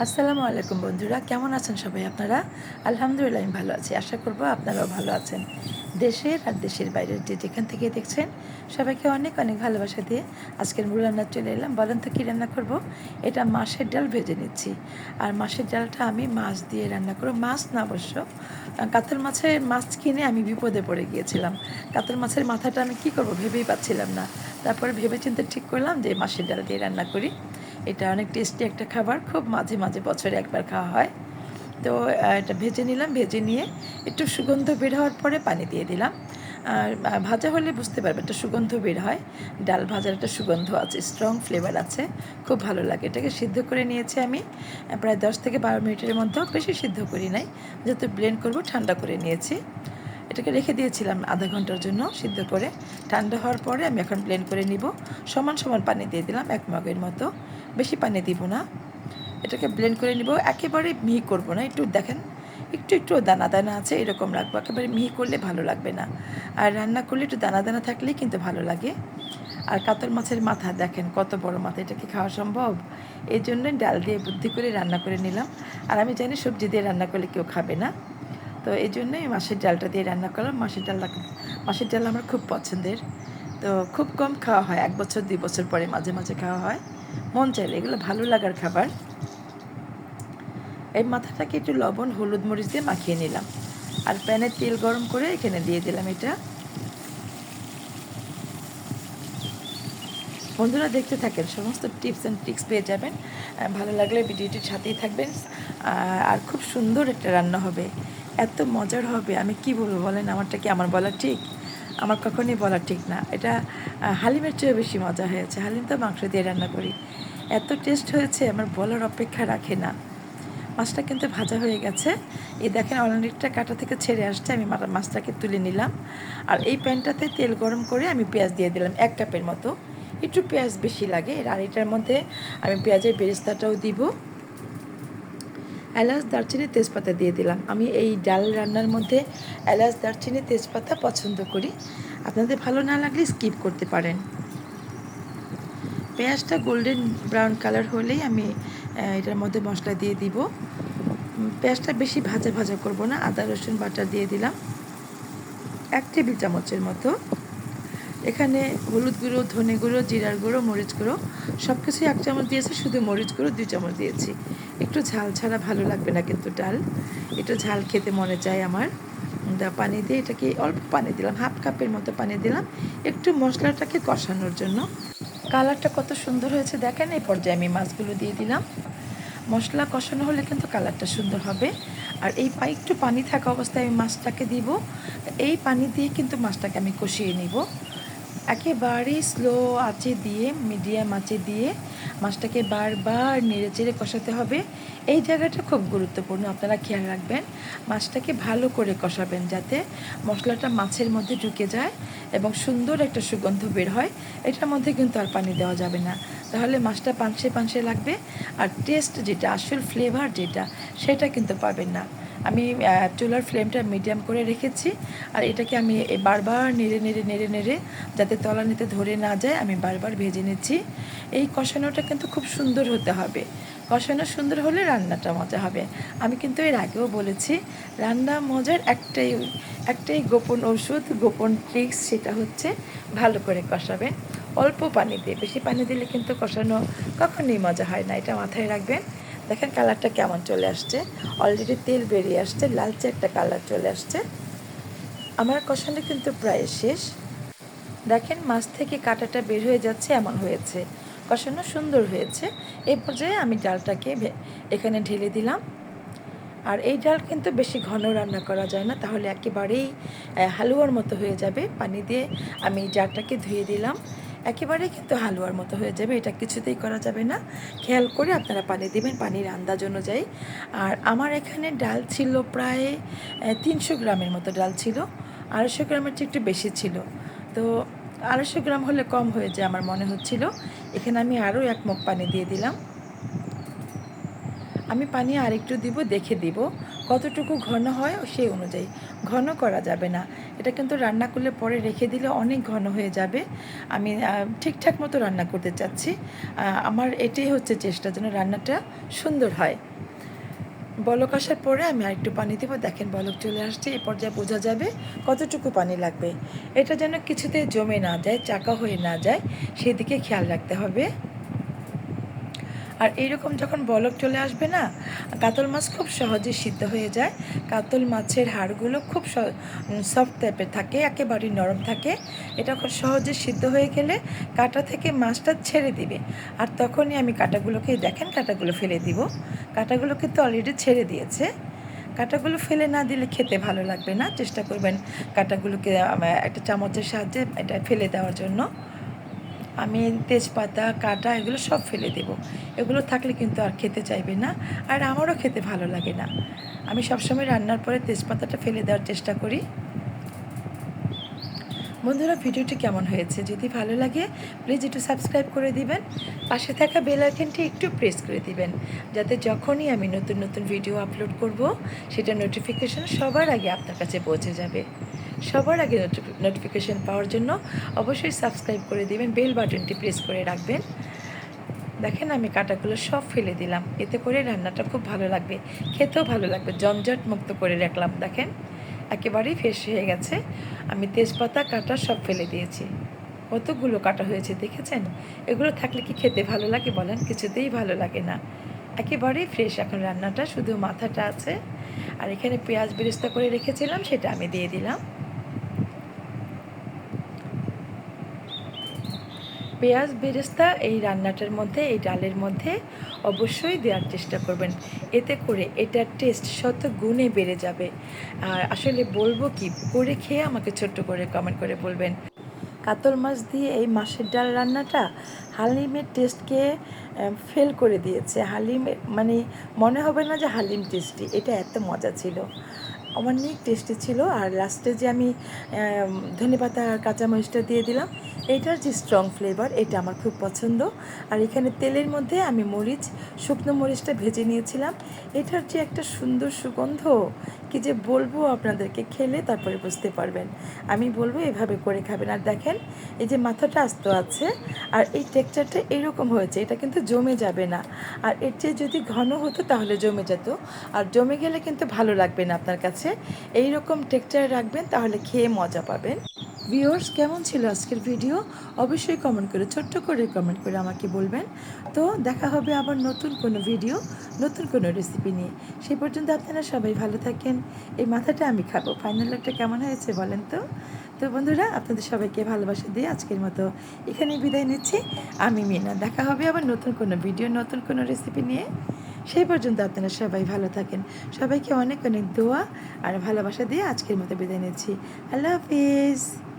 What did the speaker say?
আসসালামু আলাইকুম বন্ধুরা, কেমন আছেন সবাই আপনারা? আলহামদুলিল্লাহ আমি ভালো আছি, আশা করব আপনারাও ভালো আছেন। দেশের আর দেশের বাইরের যে যেখান থেকে দেখছেন, সবাইকে অনেক অনেক ভালোবাসা দিয়ে আজকের মূল রান্না চলে এলাম। বলেন তো কী রান্না করব? এটা মাছের ডাল ভেজে নিচ্ছি। আর মাছের ডালটা আমি মাছ দিয়ে রান্না করব। মাছ না অবশ্য কাতল মাছের মাছ কিনে আমি বিপদে পড়ে গিয়েছিলাম। কাতল মাছের মাথাটা আমি কী করব ভেবেই পাচ্ছিলাম না। তারপরে ভেবে চিন্তে ঠিক করলাম যে মাছের ডাল দিয়ে রান্না করি। এটা অনেক টেস্টি একটা খাবার, খুব মাঝে মাঝে বছরে একবার খাওয়া হয়। তো এটা ভেজে নিলাম, ভেজে নিয়ে একটু সুগন্ধ বের হওয়ার পরে পানি দিয়ে দিলাম। আর ভাজা হলে বুঝতে পারবে একটা সুগন্ধ বের হয়। ডাল ভাজার একটা সুগন্ধ আছে স্ট্রং ফ্লেভার আছে, খুব ভালো লাগে। এটাকে সিদ্ধ করে নিয়েছি আমি, প্রায় দশ থেকে বারো মিনিটের মধ্যে বেশি সিদ্ধ করি নাই। যেহেতু ব্লেন্ড করব, ঠান্ডা করে নিয়েছি। এটাকে রেখে দিয়েছিলাম আধা ঘণ্টার জন্য সিদ্ধ করে। ঠান্ডা হওয়ার পরে আমি এখন ব্লেন্ড করে নিব। সমান সমান পানি দিয়ে দিলাম এক মগের মতো। বেশি পানি দিব না। এটাকে ব্লেন্ড করে নিব। একেবারে মিহি করব না। একটু দেখেন, একটু একটু দানা দানা আছে, এরকম রাখব একেবারে মিহি করলে ভালো লাগবে না। আর রান্না করলে একটু দানা দানা থাকলেই কিন্তু ভালো লাগে। আর কাতল মাছের মাথা, দেখেন কত বড় মাথা। এটা কি খাওয়া সম্ভব? এই জন্যই ডাল দিয়ে বুদ্ধি করে রান্না করে নিলাম। আর আমি জানি সবজি দিয়ে রান্না করলে কেউ খাবে না। তো এই জন্যই মাছের ডালটা দিয়ে রান্না করলাম। মাছের ডাল মাছের ডাল আমার খুব পছন্দের। তো খুব কম খাওয়া হয়, এক বছর, দুই বছর পরে মাঝে মাঝে খাওয়া হয়। মন চাইলে এগুলো ভালো লাগার খাবার। এই মাথাটাকে একটু লবণ, হলুদ মরিচ দিয়ে মাখিয়ে নিলাম। আর প্যানে তেল গরম করে এখানে দিয়ে দিলাম এটা। বন্ধুরা দেখতে থাকেন, সমস্ত টিপস অ্যান্ড ট্রিক্স পেয়ে যাবেন। ভালো লাগলে ভিডিওটির সাথেই থাকবেন। আর খুব সুন্দর একটা রান্না হবে। এত মজার হবে, আমি কি বলব বলেন? আমারটা কি আমার বলা ঠিক? আমার কখনই বলা ঠিক না। এটা হালিমের চেয়েও বেশি মজা হয়েছে। হালিম তো মাংস দিয়ে রান্না করি। এত টেস্ট হয়েছে, আমার বলার অপেক্ষা রাখে না। মাছটা কিন্তু ভাজা হয়ে গেছে। এই দেখেন অনেকটা কাটা থেকে ছেড়ে আসছে, আমি মাছটাকে তুলে নিলাম। আর এই প্যানটাতে তেল গরম করে আমি পেঁয়াজ দিয়ে দিলাম, এক কাপের মতো। একটু পেঁয়াজ বেশি লাগে আর এটার মধ্যে আমি পেঁয়াজের বেরেস্তাটাও দিব। এলাচ, দারচিনি, তেজপাতা দিয়ে দিলাম। আমি এই ডাল রান্নার মধ্যে এলাচ, দারচিনি, তেজপাতা পছন্দ করি। আপনাদের ভালো না লাগলে স্কিপ করতে পারেন। পেঁয়াজটা গোল্ডেন ব্রাউন কালার হলেই আমি এটার মধ্যে মশলা দিয়ে দিব। পেঁয়াজটা বেশি ভাজা ভাজা করব না। আদা, রসুন বাটা দিয়ে দিলাম। এক টেবিল চামচের মতো। এখানে হলুদ গুঁড়ো, ধনে গুঁড়ো, জিরার গুঁড়ো, মরিচ গুঁড়ো সব কিছুই এক চামচ দিয়েছি, শুধু মরিচ গুঁড়ো দুই চামচ দিয়েছি। একটু ঝাল ছাড়া ভালো লাগবে না কিন্তু ডাল। একটু ঝাল খেতে মনে চায় আমার। পানি দিয়ে এটাকে অল্প পানি দিলাম, হাফ কাপের মতো পানি দিলাম, একটু মশলাটাকে কষানোর জন্য। কালারটা কত সুন্দর হয়েছে, দেখেন এই পর্যায়ে আমি মাছগুলো দিয়ে দিলাম। মশলা কষানো হলে কিন্তু কালারটা সুন্দর হবে। আর এই পা একটু পানি থাকা অবস্থায় আমি মাছটাকে দিব। এই পানি দিয়ে কিন্তু মাছটাকে আমি কষিয়ে নিব। একেবারেই স্লো আঁচে দিয়ে মিডিয়াম আঁচে দিয়ে মাছটাকে বারবার নেড়ে চেড়ে কষাতে হবে। এই জায়গাটা খুব গুরুত্বপূর্ণ, আপনারা খেয়াল রাখবেন। মাছটাকে ভালো করে কষাবেন যাতে মশলাটা মাছের মধ্যে ঢুকে যায় এবং সুন্দর একটা সুগন্ধ বের হয়। এটার মধ্যে কিন্তু আর পানি দেওয়া যাবে না। তাহলে মাছটা পানসে পানসে লাগবে। আর টেস্ট যেটা, আসল ফ্লেভার যেটা, সেটা কিন্তু পাবেন না। আমি চুলার ফ্লেমটা মিডিয়াম করে রেখেছি। আর এটাকে আমি বারবার নেড়ে নেড়ে নেড়ে নেড়ে যাতে তলানিতে ধরে না যায়, আমি বারবার ভেজে নিচ্ছি। এই কষানোটা কিন্তু খুব সুন্দর হতে হবে। কষানো সুন্দর হলে রান্নাটা মজা হবে। আমি কিন্তু এর আগেও বলেছি, রান্না মজার একটাই একটাই গোপন ওষুধ, গোপন ট্রিক্স সেটা হচ্ছে ভালো করে কষাবেন অল্প পানি দিয়ে, বেশি পানি দিলে কিন্তু কষানো কখনোই মজা হয় না, এটা মাথায় রাখবেন। দেখেন কালারটা কেমন চলে আসছে। অলরেডি তেল বেরিয়ে আসছে, লালচে একটা কালার চলে আসছে। আমার কষানো কিন্তু প্রায় শেষ। দেখেন মাছ থেকে কাঁটাটা বের হয়ে যাচ্ছে, এমন হয়েছে। কষানো সুন্দর হয়েছে। এই পর্যায়ে আমি ডালটাকে এখানে ঢেলে দিলাম। আর এই ডাল কিন্তু বেশি ঘন রান্না করা যায় না, তাহলে একেবারেই হালুয়ার মতো হয়ে যাবে। পানি দিয়ে আমি ডালটাকে ধুয়ে দিলাম। একেবারেই কিন্তু হালুয়ার মতো হয়ে যাবে, এটা কিছুতেই করা যাবে না। খেয়াল করে আপনারা পানি দেবেন, পানির আন্দাজ অনুযায়ী। আর আমার এখানে ডাল ছিল প্রায় তিনশো গ্রামের মতো ডাল ছিল, আড়াইশো গ্রামের চেয়ে একটু বেশি ছিল। তো আড়াইশো গ্রাম হলে কম হয়ে যায় আমার মনে হচ্ছিল। এখানে আমি আরও এক মুখ পানি দিয়ে দিলাম। আমি পানি আরেকটু দিব, দেখে দিব। কতটুকু ঘন হয় সেই অনুযায়ী। ঘন করা যাবে না। এটা কিন্তু রান্না করলে পরে রেখে দিলে অনেক ঘন হয়ে যাবে। আমি ঠিকঠাক মতো রান্না করতে চাচ্ছি। আমার এটাই হচ্ছে চেষ্টা যেন রান্নাটা সুন্দর হয়। বলক আসার পরে আমি আরেকটু পানি দেবো। দেখেন বলক চলে আসছে। এ পর্যায়ে বোঝা যাবে কতটুকু পানি লাগবে। এটা যেন কিছুতে জমে না যায়, চাকা হয়ে না যায়, সেদিকে খেয়াল রাখতে হবে। আর এইরকম যখন বলক চলে আসবে না, কাতল মাছ খুব সহজে সিদ্ধ হয়ে যায়। কাতল মাছের হাড়গুলো খুব সফট টাইপের থাকে, একেবারে নরম থাকে। এটা খুব সহজে সিদ্ধ হয়ে গেলে কাটা থেকে মাছটা ছেড়ে দিবে। আর তখনই আমি কাটাগুলোকে দেখেন কাটাগুলো ফেলে দিব। কাটাগুলো কিন্তু অলরেডি ছেড়ে দিয়েছে। কাটাগুলো ফেলে না দিলে খেতে ভালো লাগবে না। চেষ্টা করবেন কাটাগুলোকে একটা চামচের সাহায্যে এটা ফেলে দেওয়ার জন্য। আমি তেজপাতা, কাটা এগুলো সব ফেলে দেব। এগুলো থাকলে কিন্তু আর খেতে চাইবে না, আর আমারও খেতে ভালো লাগে না। আমি সবসময় রান্নার পরে তেজপাতাটা ফেলে দেওয়ার চেষ্টা করি। বন্ধুরা, ভিডিওটি কেমন হয়েছে? যদি ভালো লাগে প্লিজ একটু সাবস্ক্রাইব করে দিবেন। পাশে থাকা বেল আইকনটি একটু প্রেস করে দিবেন, যাতে যখনই আমি নতুন নতুন ভিডিও আপলোড করব, সেটা নোটিফিকেশন সবার আগে আপনার কাছে পৌঁছে যাবে। সবার আগে নোটিফিকেশন পাওয়ার জন্য অবশ্যই সাবস্ক্রাইব করে দিবেন বেল বাটনটি প্রেস করে রাখবেন। দেখেন আমি কাটাগুলো সব ফেলে দিলাম। এতে করে রান্নাটা খুব ভালো লাগবে। খেতেও ভালো লাগবে। জঞ্জট মুক্ত করে রাখলাম, দেখেন। একেবারেই ফ্রেশ হয়ে গেছে। আমি তেজপাতা, কাটা সব ফেলে দিয়েছি। কতগুলো কাটা হয়েছে দেখেছেন? এগুলো থাকলে কি খেতে ভালো লাগে বলেন? কিছুতেই ভালো লাগে না। একেবারেই ফ্রেশ এখন রান্নাটা, শুধু মাথাটা আছে। আর এখানে পেঁয়াজ বেরেস্তা করে রেখেছিলাম, সেটা আমি দিয়ে দিলাম। পেঁয়াজ বেরেস্তা এই রান্নাটার মধ্যে, এই ডালের মধ্যে অবশ্যই দেওয়ার চেষ্টা করবেন। এতে করে এটার টেস্ট শত গুণে বেড়ে যাবে। আর আসলে বলব কি, করে খেয়ে আমাকে ছোট্ট করে কমেন্ট করে বলবেন। কাতল মাছ দিয়ে এই মাছের ডাল রান্নাটা হালিমের টেস্টকে ফেল করে দিয়েছে। হালিম মানে মনে হবে না যে হালিম টেস্টি এটা এত মজা ছিল। অনেক টেস্টি ছিল। আর লাস্টে যে আমি ধনে পাতা আর কাঁচামরিচটা দিয়ে দিলাম এটার যে স্ট্রং ফ্লেভার এটা আমার খুব পছন্দ। আর এখানে তেলের মধ্যে আমি মরিচ, শুকনো মরিচটা ভেজে নিয়েছিলাম। এটার যে একটা সুন্দর সুগন্ধ, কি যে বলব আপনাদেরকে, খেলে তারপরে বুঝতে পারবেন। আমি বলব এভাবে করে খাবেন। আর দেখেন, এই যে মাথাটা আস্ত আছে, আর এই টেক্সচারটা এরকম হয়েছে, এটা কিন্তু জমে যাবে না। আর এর চেয়ে যদি ঘন হতো, তাহলে জমে যেত। আর জমে গেলে কিন্তু ভালো লাগবে না আপনার কাছে। এই রকম টেক্সচার রাখবেন, তাহলে খেয়ে মজা পাবেন। ভিউয়ার্স কেমন ছিল আজকের ভিডিও অবশ্যই কমেন্ট করে, ছোট্ট করে কমেন্ট করে আমাকে বলবেন। তো দেখা হবে আবার নতুন কোনো ভিডিও নতুন কোনো রেসিপি নিয়ে। সেই পর্যন্ত আপনারা সবাই ভালো থাকেন। এই মাথাটা আমি খাব। ফাইনাল একটা কেমন হয়েছে বলেন তো? তো বন্ধুরা, আপনাদের সবাইকে ভালোবাসা দিয়ে আজকের মতো এখানেই বিদায় নিচ্ছি। আমি মিনা। দেখা হবে আবার নতুন কোনো ভিডিও নতুন কোনো রেসিপি নিয়ে। সেই পর্যন্ত আপনারা সবাই ভালো থাকেন। সবাইকে অনেক অনেক দোয়া আর ভালোবাসা দিয়ে আজকের মতো বিদায় নিচ্ছি। আল্লাহ হাফিজ।